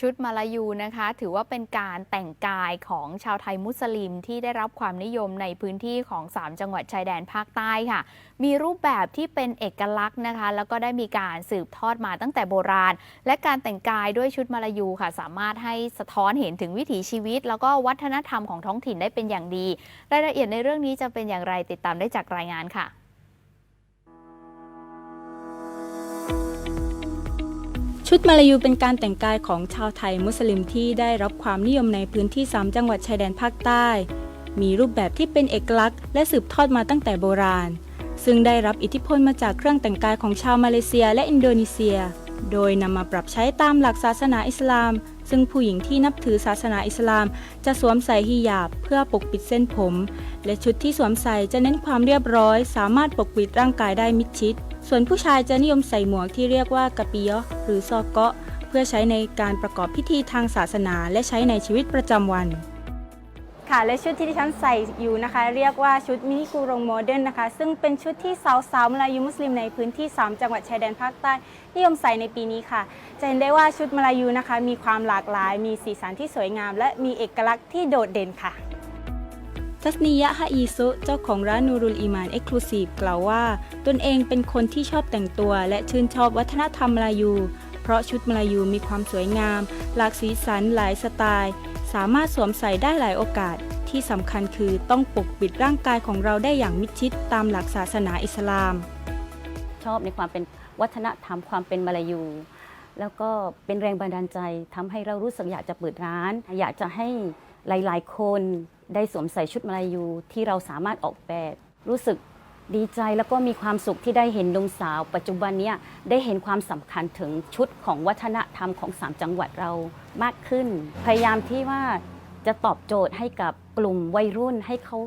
ชุดมาลายูนะคะ ถือว่าเป็นการแต่งกายของชาวไทยมุสลิมที่ได้รับความนิยมในพื้นที่ของ 3 จังหวัดชายแดนภาคใต้ค่ะ มีรูปแบบที่เป็นเอกลักษณ์นะคะ แล้วก็ได้มีการสืบทอดมาตั้งแต่โบราณ และการแต่งกายด้วยชุดมาลายูค่ะ สามารถให้สะท้อนเห็นถึงวิถีชีวิต แล้วก็วัฒนธรรมของท้องถิ่นได้เป็นอย่างดี รายละเอียดในเรื่องนี้จะเป็นอย่างไรติดตามได้จากรายงานค่ะ ชุดมาลายูเป็นการแต่งกายของชาวไทยมุสลิมที่ได้รับความนิยมในพื้นที่ 3 จังหวัดชายแดนภาคใต้ มีรูปแบบที่เป็นเอกลักษณ์และสืบทอดมาตั้งแต่โบราณ ซึ่งได้รับอิทธิพลมาจากเครื่องแต่งกายของชาวมาเลเซียและอินโดนีเซีย โดยนำมาปรับใช้ตามหลักศาสนาอิสลาม ซึ่งผู้หญิงที่นับถือศาสนาอิสลาม จะสวมใส่ฮิญาบเพื่อปกปิดเส้นผม และชุดที่สวมใส่จะเน้นความเรียบร้อย สามารถปกปิดร่างกายได้มิดชิด ส่วนผู้ชายจะนิยมใส่หมวกที่เรียกว่ากะปิยะหรือซอกเกาะ เพื่อใช้ในการประกอบพิธีทางศาสนา และใช้ในชีวิตประจำวันค่ะและชุดที่ดิฉันใส่อยู่นะคะ เรียกว่าชุดมินิกูรงโมเดิร์นนะคะ ซึ่งเป็นชุดที่สาวๆมลายูมุสลิมในพื้นที่ 3 จังหวัดชายแดนภาคใต้ นิยมใส่ในปีนี้ค่ะ จะเห็นได้ว่าชุดมาลายูนะคะ มีความหลากหลาย มีสีสันที่สวยงาม และมีเอกลักษณ์ที่โดดเด่นค่ะ ทัศนียะฮะอีซุเจ้าของร้านนูรุลอีมานเอ็กซ์คลูซีฟกล่าวว่า ตนเองเป็นคนที่ชอบแต่งตัว และชื่นชอบวัฒนธรรมมาลายู เพราะชุดมาลายูมีความสวยงาม หลากสีสันหลายสไตล์ สามารถสวมใส่ได้หลายโอกาส ที่สำคัญคือต้องปกปิดร่างกายของเราได้อย่างมิดชิดตามหลักศาสนาอิสลาม ชอบในความเป็นวัฒนธรรมความเป็นมาลายูแล้วก็เป็นแรงบันดาลใจทำให้เรารู้สึกอยากจะเปิดร้าน อยากจะให้หลาย ๆ คน ได้สวมใส่ชุดมาลายูที่เราสามารถออกแบบ รู้สึกดีใจแล้วก็มีความสุขที่ได้เห็นดงสาว ปัจจุบันเนี้ยได้เห็นความสำคัญถึงชุดของวัฒนธรรมของสามจังหวัดเรามากขึ้น พยายามที่ว่าจะตอบโจทย์ให้กับกลุ่มวัยรุ่นให้เขา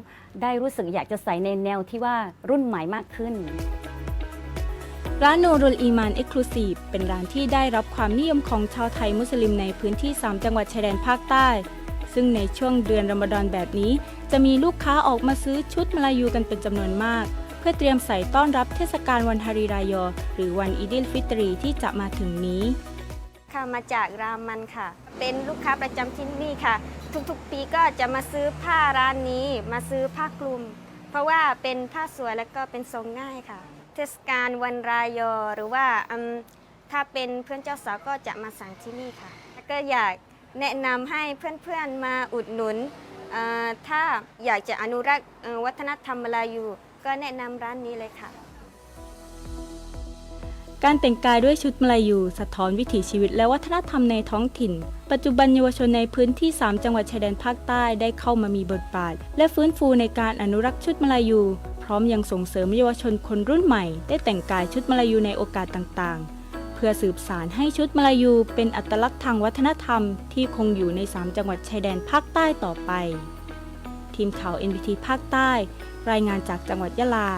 ได้รู้สึกอยากจะใส่ในแนวที่ว่ารุ่นใหม่มากขึ้น ร้านโนรุลอีมานเอ็กซ์คลูซีฟเป็นร้านที่ได้รับความนิยมของชาวไทยมุสลิมในพื้นที่ 3 จังหวัดชายแดนภาคใต้ ซึ่งในช่วงเดือนรอมฎอนแบบนี้ จะมีลูกค้าออกมาซื้อชุดมาลายูกันเป็นจำนวนมาก เพื่อเตรียมใส่ต้อนรับเทศกาลวันฮาริรายอ หรือวันอีดิลฟิตรีที่จะมาถึงนี้ ค่ะมาจากรามันค่ะ เป็นลูกค้าประจำที่นี่ค่ะ ทุกๆปีก็จะมาซื้อผ้าร้านนี้ มาซื้อผ้าคลุม เพราะว่าเป็นผ้าสวยแล้วก็เป็นทรงง่ายค่ะ เทศกาลวันรายอหรือว่าอืมถ้าเป็นเพื่อนเจ้าสาวก็จะมาสั่งที่นี่ค่ะแล้วก็อยาก แนะนำให้เพื่อนๆมาอุดหนุน ถ้าอยากจะอนุรักษ์วัฒนธรรมมาลายู ก็แนะนำร้านนี้เลยค่ะ การแต่งกายด้วยชุดมาลายูสะท้อนวิถีชีวิตและวัฒนธรรมในท้องถิ่น ปัจจุบันเยาวชนในพื้นที่ 3 จังหวัดชายแดนภาคใต้ได้เข้ามามีบทบาท และฟื้นฟูในการอนุรักษ์ชุดมาลายู พร้อมยังส่งเสริมเยาวชนคนรุ่นใหม่ ได้แต่งกายชุดมาลายูในโอกาสต่างๆ เพื่อสืบสารให้ชุดมาลายูเป็นอัตลักษณ์ทางวัฒนธรรมที่คงอยู่ใน 3 จังหวัดชายแดนภาคใต้ต่อไป ทีมข่าว NBT ภาคใต้ รายงานจากจังหวัดยะลา